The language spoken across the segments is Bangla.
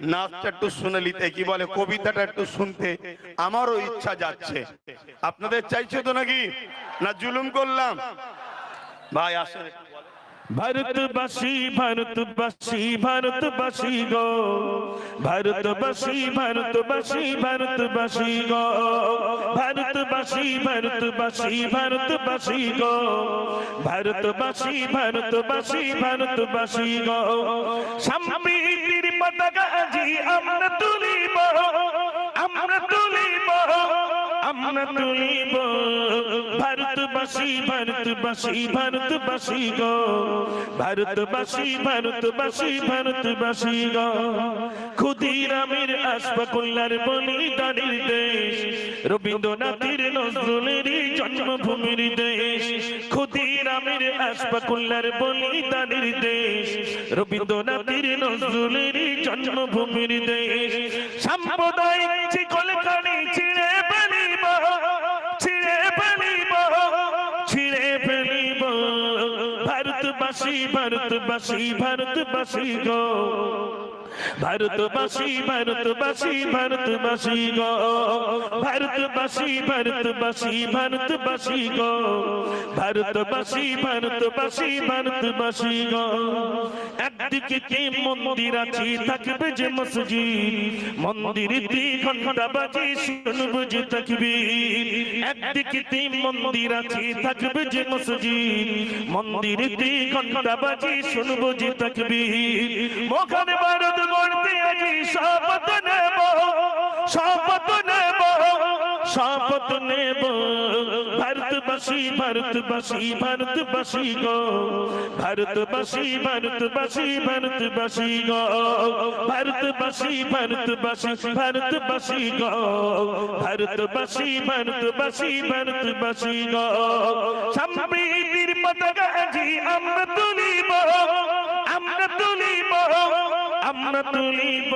নাচটা একটু শুনে নিতে, কি বলে, কবিতাটা একটু শুনতে। আমারও ইচ্ছা যাচ্ছে। আপনাদের চাইছে তো নাকি? না জুলুম করলাম? ভাই, আসেন। ভারতবাসী ভারতবাসী ভারতবাসী গো। ভারতবাসী ভারতবাসী ভারতবাসী গো। ভারতবাসী ভারতবাসী ভারতবাসী গো। ভারতবাসী ভারতবাসী ভারতবাসী গো। সম্প্রীতির আজি আমরা তুলিব আমরা তুলিব আমরা তুলিব, ভারতবাসী ভারতবাসী ভারতবাসী গো। ভারতবাসী ভারতবাসী ভারতবাসী গো ক্ষুদিরামের আসফাকুল্লার বলিদানের দেশ। রবীন্দ্রনাথের নজরুলের জন্মভূমির দেশ। ক্ষুদিরামের আসফাকুল্লার বলিদানের দেশ, রবীন্দ্রনাথের নজরুলের জন্মভূমির দেশ। সাম্প্রদায়িক চিকল কানি ছিঁড়ে ফেলিব ছিঁড়ে ফেলিব ছিঁড়ে ফেলিব। ভারতবাসী ভারতবাসী ভারতবাসী গো। ভারতবাসী ভারতবাসী ভারতবাসী গো। ভারতবাসী ভারতবাসী ভারতবাসী গো। ভারতবাসী ভারতবাসী ভারতবাসী গো। একদিকে কি মন্দির আছে, থাকবে যে মসজিদ। মন্দিরেতে ঘণ্টা বাজে, শুনব যে তাকবীর। একদিকে তে মন্দির আছে, থাকবে যে মসজিদ। মন্দিরেতে ঘণ্টা বাজে, শুনব যে তাকবীর। মোখান ভারত আজি শপথ নেব শপথ নেব শপথ নেব ভারতবাসী ভারতবাসী ভারতবাসী গো ভারতবাসী ভারতবাসী ভারতবাসী গো ভারতবাসী ভারতবাসী ভারতবাসী গো ভারতবাসী ভারতবাসী ভারতবাসী গো সম্প্রীতির পতাকা তুলিব আমরা তুলিব আমরা তুলিব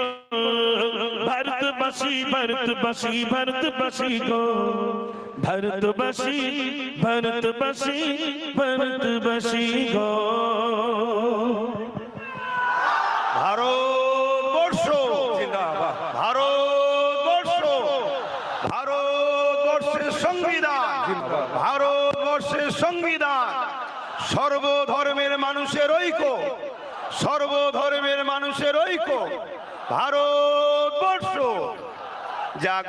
ভারতবাসী ভারতবাসী ভারতবাসী গো। ভারতবাসী ভারতবাসী ভারতবাসী গো। ভারতবর্ষ। ভারতবর্ষ। ভারতবর্ষের সংবিধান। ভারতবর্ষের সংবিধান। সর্বধর্মের মানুষের ঐক্য। সর্বধর্মের মানুষের ঐক্য ভারতবর্ষ। যাক